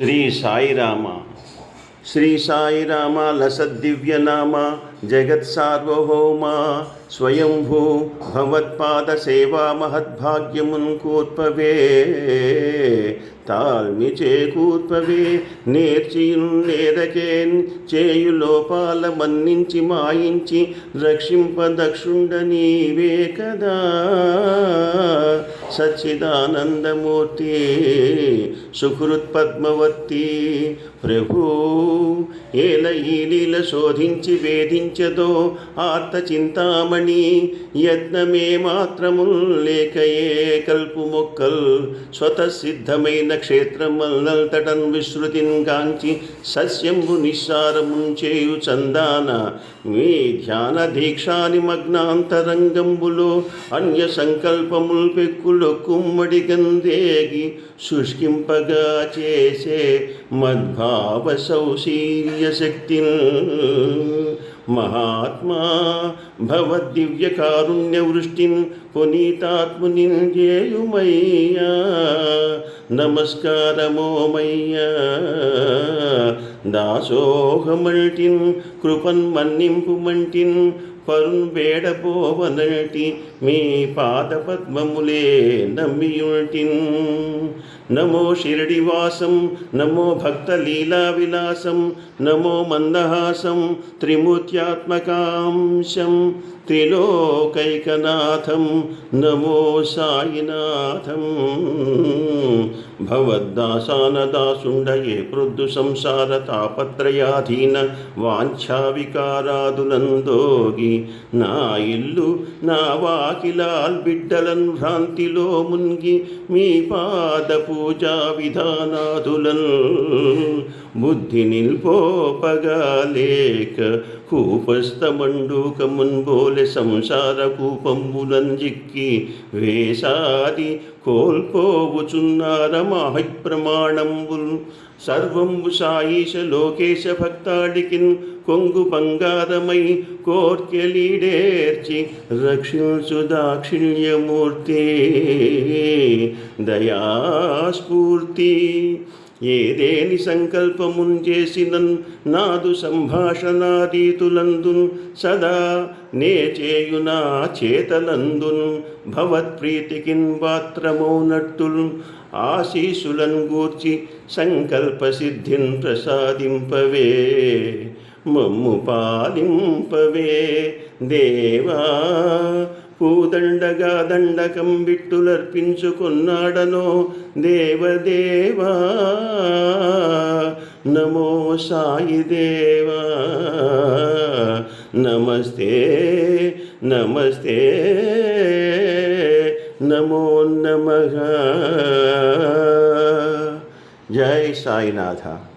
శ్రీ సాయిరామ. శ్రీ సాయిరామ లసద్దివ్యనామ జగత్సార్వభౌమ స్వయంభూ భవత్పాద సేవా మహద్భాగ్యమున్ కూర్పవే తాల్మి చేకూర్పవే నేర్చియున్ నేరకేన్ చేయు లోపాల మన్నించి మాయించి రక్షింపదక్షుండ నీవే కదా. సచ్చిదానందమూర్తి సుహృత్పద్మవర్తి ప్రభు ఏల ఈ లీల శోధించి వేధించదో ఆర్త చింతామణి యత్నమే మాత్రము లేకయే కల్పు మొక్కల్ స్వతసిద్ధమైన క్షేత్రమల్నల్తటన్ విశ్రుతిన్ కాంచి సస్యంబు నిస్సారమున్ చేయు చందాన. మీ ధ్యాన దీక్షా నిమగ్నాంతరంగంబులో అన్య సంకల్పముల్ పెక్కులు కుమ్మడి గందేగి శుష్కింపగా చేసే మద్భావ సౌశీల్య శక్తిని మహాత్మా భవద్దివ్య కారుణ్య వృష్టిన్ పునీతాత్మునిన్ జేయుమయ్యా నమస్కారమోమయ్యా దాసోహమల్టిన్ కృపన్ మన్నింపుమంటిన్ పరున్ వేడబోవనటి మీ పాదపద్మములే నమ్మియుటిన్. నమో షిరిడివాసం నమో భక్తలీలా విలాసం నమో మందహాసం త్రిమూర్త్యాత్మకాంశం త్రిలోకైకనాథం నమో సాయినాథం. భవద్దాసానదాసుండయే పృద్దు సంసార తాపత్రయాధీన వాంఛావికారాదులందోగి నా ఇల్లు నా వాకిలాల్ బిడ్డలన్ భ్రాంతిలో మున్గి మీ పాద పూజా విధానాదులన్ బుద్ధి నిల్పోపగా లేక కూపస్థమండూక మున్బోలె సంసార కూపంబులన్ జిక్కి వేసాది కోల్పోవుచున్నార మాహి ప్రమాణంబుల్ சர்வம்பு சாயீஷ லோகேஷ பக்தாடிக்கின் கொங்கு பங்காதமை கோர்க்கெலீடேர்ச்சி ரக்ஷில் சுதாட்சிணியமூர்த்தே தயாஸ்பூர்த்தி. ఏదేని సంకల్పమున్ చేసినన్ నాదు సంభాషణారీతులందున్ సదా నే చేయునా చేతనందున్ భవత్ప్రీతికిన్ పాత్రమౌనట్టుల్ ఆశీసులన్ గూర్చి సంకల్ప సిద్ధిన్ ప్రసాదింపవే మమ్ము పాలింపవే. దేవా పూదండగా దండకం విట్టులర్పించుకున్నాడనో దేవదేవా. నమో సాయి దేవా నమస్తే నమస్తే నమో నమ జై సాయినాథ